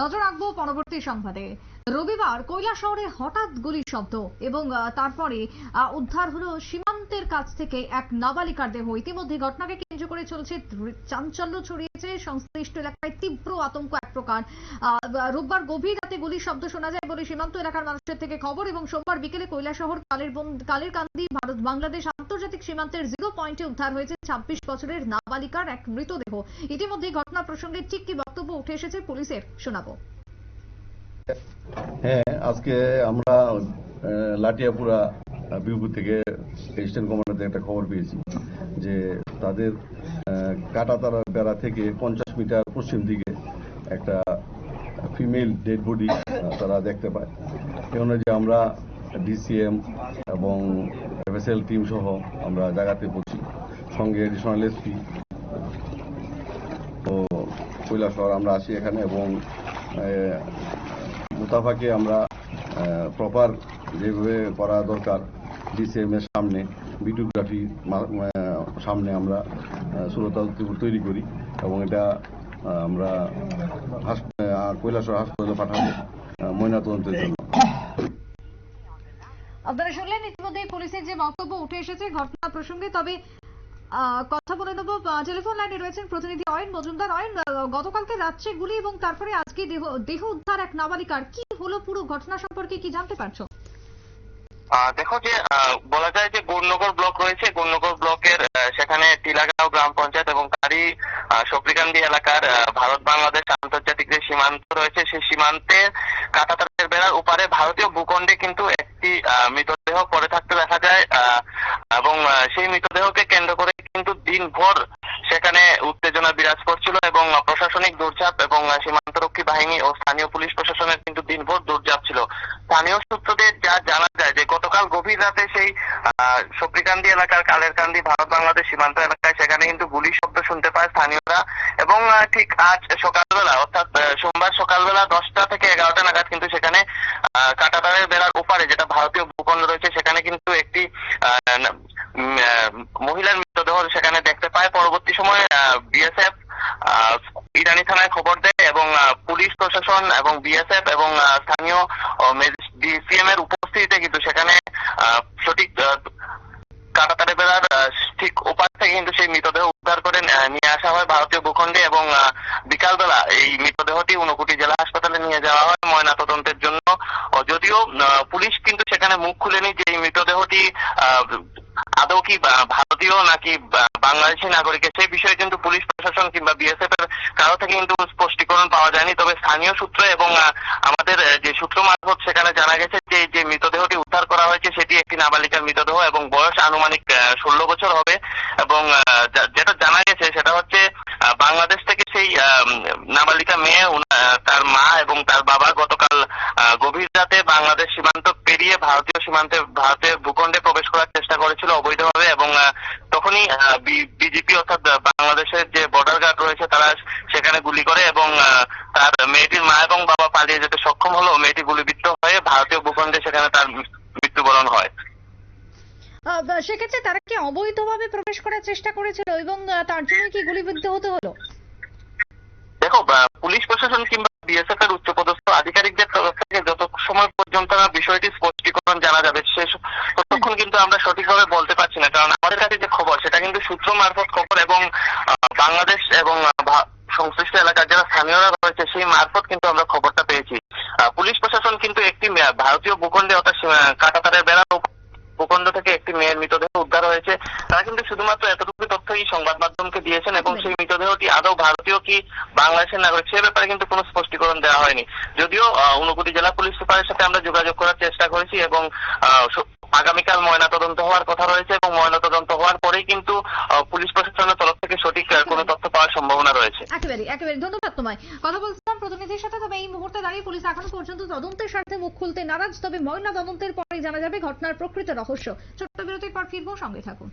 নজর রাখব পরবর্তী সংবাদে। রবিবার কৈলা শহরে হঠাৎ গুলির শব্দ এবং তারপরে উদ্ধার হলো সীমান্তের কাছ থেকে এক নাবালিকার দেহ ইতিমধ্যে ঘটনাকে কেন্দ্র করে চলছে চাঞ্চল্য ছড়িয়েছে। সংশ্লিষ্ট এলাকায় তীব্র আতঙ্ক এক প্রকার। রোববার গভীর রাতে গুলির শব্দ শোনা যায় বলে সীমান্ত এলাকার মানুষের থেকে খবর এবং সোমবার বিকেলে কৈলা শহর কালের কালের কান্দি ভারত বাংলাদেশ আন্তর্জাতিক সীমান্তের জিরো পয়েন্টে উদ্ধার হয়েছে ছাব্বিশ বছরের নাবালিকার এক মৃতদেহ। ইতিমধ্যে ঘটনা প্রসঙ্গে ঠিক কি বক্তব্য উঠে এসেছে পুলিশের শোনাবো। হ্যাঁ আজকে আমরা লাটিয়াপুরা বিউপুর থেকে এসিস্ট্যান্ট কমান্ডার থেকে একটা খবর পেয়েছি যে তাদের কাটাতারা বেড়া থেকে পঞ্চাশ মিটার পশ্চিম দিকে একটা ফিমেল ডেড বডি তারা দেখতে পায়। এই অনুযায়ী আমরা ডিসিএম এবং এফএসএল টিম সহ আমরা জায়গাতে পৌঁছি। সঙ্গে এডিশনাল এসপি তো কৈলাসহর আমরা আসি এখানে এবং মুতাফাকে আমরা প্রপার যেভাবে করা দরকার ডিসিএম এর সামনে ভিডিওগ্রাফি সামনে আমরা সুরতাল তৈরি করি এবং এটা আমরা কৈলাসহর হাসপাতালে পাঠাবো ময়নাতদন্তের জন্য। আপনারা শুনলেন ইতিমধ্যে পুলিশের যে বক্তব্য উঠে এসেছে ঘটনা প্রসঙ্গে, তবে কথা বলে নেব টেলিফোন লাইনে রয়েছেন প্রতিনিধি অয়ন মজুমদার। অয়ন গতকালকে রাত্রে গুলি এবং তারপরে আজকে দেহ দেহ উদ্ধার এক নাবালিকার কি হলো পুরো ঘটনা সম্পর্কে কি জানতে পারছ? দেখো যে বলা যায় যে গুরনগর ব্লক রয়েছে। গুরনগর ব্লকের সেখানে টিলাগাঁও গ্রাম পঞ্চায়েত এবং তারই সপ্রিকান্দি এলাকার ভারত বাংলাদেশ আন্তর্জাতিক যে সীমান্ত রয়েছে, সেই সীমান্তে কাটাতারের বেড়ার উপারে ভারতীয় ভূখণ্ডে কিন্তু একটি মৃতদেহ পড়ে থাকতে দেখা যায়। এবং সেই মৃতদেহকে কেন্দ্র করে কিন্তু দিনভর সেখানে উত্তেজনা বিরাজ করছিল এবং প্রশাসনিক দৌড়ঝাঁপ এবং সীমান্তরক্ষী বাহিনী ও স্থানীয় পুলিশ প্রশাসনের কিন্তু দিনভর দৌড়ঝাঁপ ছিল। স্থানীয় সূত্রদের যা জানা যায় যে গতকাল গভীর রাতে সেই সপ্রিকান্দি এলাকার কালেরকান্দি ভারত বাংলাদেশ সীমান্ত এলাকায় সেখানে কিন্তু গুলির শব্দ শুনতে পায় স্থানীয়রা। এবং ঠিক আজ সকালবেলা, অর্থাৎ সোমবার সকালবেলা দশটা থেকে এগারোটা নাগাদ কিন্তু সেখানে কাটাতারের বেড়ার ওপারে যেটা ভারতীয় ভূখণ্ড রয়েছে, সেখানে কিন্তু একটি মহিলার মৃতদেহ সেখানে দেখতে পায়। পরবর্তী সময়ে বিএসএফ ইরানি থানায় খবর দেয়। পুলিশ প্রশাসন এবং বিএসএফ এবং স্থানীয় ডিসিএম এর উপস্থিতিতে কিন্তু সেখানে সঠিক কাটাতারে বেড়ার ঠিক ওপার থেকে কিন্তু সেই মৃতদেহ উদ্ধার করে নিয়ে আসা হয় ভারতীয় ভূখণ্ডে এবং বিকালবেলা এই মৃতদেহটি ঊনকোটি জেলা হাসপাতালে নিয়ে যাওয়া হয় ময়নাতদন্তের জন্য। যদিও পুলিশ কিন্তু সেখানে মুখ খুলেনি যে এই মৃতদেহটি আদৌ কি ভারতীয় নাকি বাংলাদেশি নাগরিকের? সেই বিষয়ে কিন্তু পুলিশ প্রশাসন কিংবা বিএসএফ এর কারও থেকে কিন্তু স্পষ্টীকরণ পাওয়া যায়নি। তবে স্থানীয় সূত্র এবং আমাদের যে সূত্র মারফত সেখানে জানা গেছে যে যে মৃতদেহটি উদ্ধার করা হয়েছে সেটি একটি নাবালিকার মৃতদেহ এবং বয়স আনুমানিক ষোলো বছর হবে এবং যেটা জানা গেছে সেটা হচ্ছে বাংলাদেশ থেকে সেই নাবালিকা মেয়ে তার মা এবং তার বাবা গতকাল গভীর রাতে বাংলাদেশ সীমান্ত পেরিয়ে ভারতীয় সীমান্তে ভারতের ভূখণ্ডে প্রবেশ করার চেষ্টা করেছিল অবৈধভাবে এবং তখনই বিজেপি অর্থাৎ বাংলাদেশের যে বর্ডার গার্ড রয়েছে তারা সেখানে গুলি করে এবং তার মেয়েটির মা এবং বাবা পালিয়ে যেতে সক্ষম হলো। মেয়েটি গুলিবিদ্ধ হয়ে ভারতীয় ভূখণ্ডে সেখানে তার মৃত্যুবরণ হয়। সেক্ষেত্রে তারা কি অবৈধভাবে প্রবেশ করার চেষ্টা করেছিল এবং তার জন্য কি গুলিবিদ্ধ হতে হলো? দেখো পুলিশ প্রশাসন কিংবা বিএসএফ এর উচ্চপদস্থ আধিকারিকদের তরফ থেকে সময় পর্যন্ত না বিষয়টি স্পষ্টীকরণ জানা যাবে। সে ততক্ষণ কিন্তু আমরা সঠিকভাবে বলতে পারছি না, কারণ আমাদের কাছে যে খবর, সেটা কিন্তু সূত্র মারফত খবর এবং বাংলাদেশ এবং সংশ্লিষ্ট এলাকার যারা স্থানীয়রা রয়েছে, সেই মারফত কিন্তু আমরা খবরটা পেয়েছি। পুলিশ প্রশাসন কিন্তু একটি ভারতীয় ভূখণ্ডে অর্থাৎ কাঁটাতারের বেড়ার ভূখণ্ড থেকে একটি মেয়ের মৃতদেহ উদ্ধার হয়েছে। তারা কিন্তু শুধুমাত্র এতটুকু তথ্যই সংবাদ মাধ্যমকে দিয়েছেন এবং সেই মৃতদেহটি আদৌ ভারতীয় কি বাংলাদেশের নাগরিক সে ব্যাপারে কিন্তু কোনো স্পষ্টীকরণ দেওয়া হয়নি। যদিও ঊনকোটি জেলা পুলিশ সুপারের সাথে আমরা যোগাযোগ করার চেষ্টা করেছি এবং আগামীকাল ময়নাতদন্ত হওয়ার কথা রয়েছে এবং ময়নাতদন্ত হওয়ার পরেই কিন্তু পুলিশ প্রশাসনের তরফ থেকে সঠিক কোনো তথ্য পাওয়ার সম্ভাবনা রয়েছে। একেবারে একেবারে। ধন্যবাদ তোমায়। কথা বলছিলাম প্রতিনিধির সাথে তবে এই মুহূর্তে দাঁড়িয়ে পুলিশ এখনও পর্যন্ত তদন্তের স্বার্থে মুখ খুলতে নারাজ। তবে ময়না তদন্তের পরেই জানা যাবে ঘটনার প্রকৃত রহস্য। ছোট্ট বিরতির পর ফিরবো সঙ্গে থাকুন।